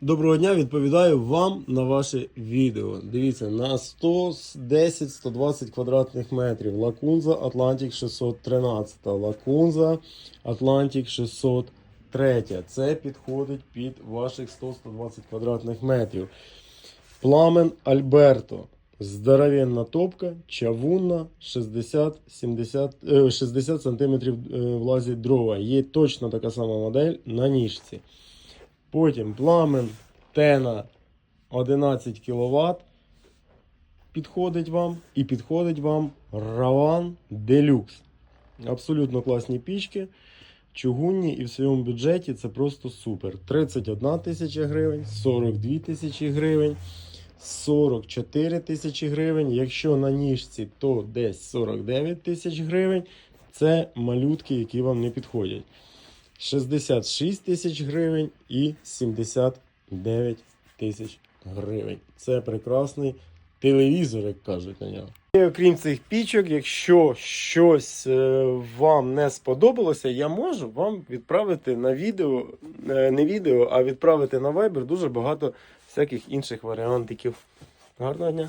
Доброго дня, відповідаю вам на ваше відео. Дивіться, на 110-120 квадратних метрів. Лакунза Atlantic 613, Лакунза Atlantic 603. Це підходить під ваших 100-120 квадратних метрів. Пламен Альберто. Здоровенна топка, чавунна, 60-70, е, 60 см влазить дрова. Є точно така сама модель на ніжці. Потім пламен Тена 11 кВт. Підходить вам. І підходить вам Раван Deluxe. Абсолютно класні пічки. Чугунні і в своєму бюджеті це просто супер. 31 тисяча гривень, 42 тисячі гривень, 44 тисячі гривень. Якщо на ніжці, то десь 49 тисяч гривень. Це малютки, які вам не підходять. 66 тисяч гривень і 79 тисяч гривень. Це прекрасний телевізор, як кажуть на нього. І окрім цих пічок, якщо щось е, вам не сподобалося, я можу вам відправити на відео, е, не відео, а відправити на Viber дуже багато всяких інших варіантиків. Гарного дня!